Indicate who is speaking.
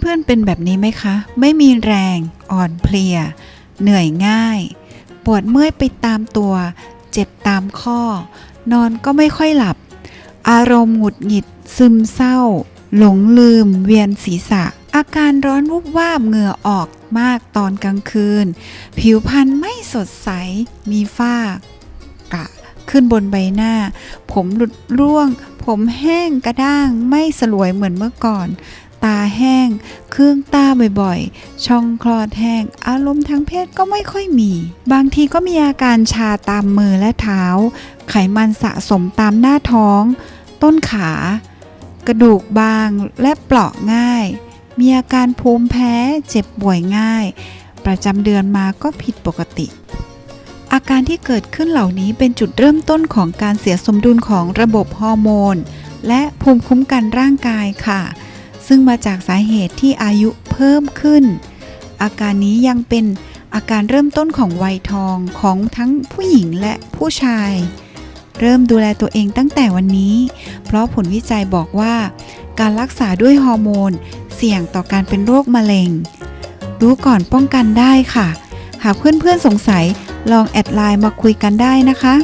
Speaker 1: เพื่อนๆเป็นแบบนี้ไหมคะ ไม่มีแรงอ่อนเพลีย เหนื่อยง่าย ปวดเมื่อยไปตามตัว เจ็บตามข้อ นอนก็ไม่ค่อยหลับ อารมณ์หงุดหงิด ซึมเศร้า หลงลืม เวียนศีรษะ อาการร้อนวุบวาบเหงื่อออกมากตอนกลางคืน ผิวพรรณไม่สดใส มีฝ้ากระขึ้นบนใบหน้า ผมหลุดร่วง ผมแห้งกระด้างไม่สลวยเหมือนเมื่อก่อน ตาแห้ง เครื่องตาบ่อยๆ ช่องคลอดแห้ง อารมณ์ทางเพศก็ไม่ค่อยมี บางทีก็มีอาการชาตามมือและเท้า ไขมันสะสมตามหน้าท้อง ต้นขา กระดูกบางและเปราะง่าย มีอาการภูมิแพ้เจ็บป่วยง่าย ประจำเดือนมาก็ผิดปกติอาการที่เกิดขึ้นเหล่านี้เป็นจุดเริ่มต้นของการเสียสมดุลของระบบฮอร์โมน และภูมิคุ้มกันร่างกายค่ะ ซึ่งมาจากสาเหตุที่อายุเพิ่มขึ้น อาการนี้ยังเป็นอาการเริ่มต้นของวัยทองของทั้งผู้หญิงและผู้ชาย เริ่มดูแลตัวเองตั้งแต่วันนี้ เพราะผลวิจัยบอกว่า การรักษาด้วยฮอร์โมน เสี่ยงต่อการเป็นโรคมะเร็ง รู้ก่อนป้องกันได้ค่ะ หากเพื่อนๆสงสัยลองแอดไลน์มาคุยกันได้นะคะ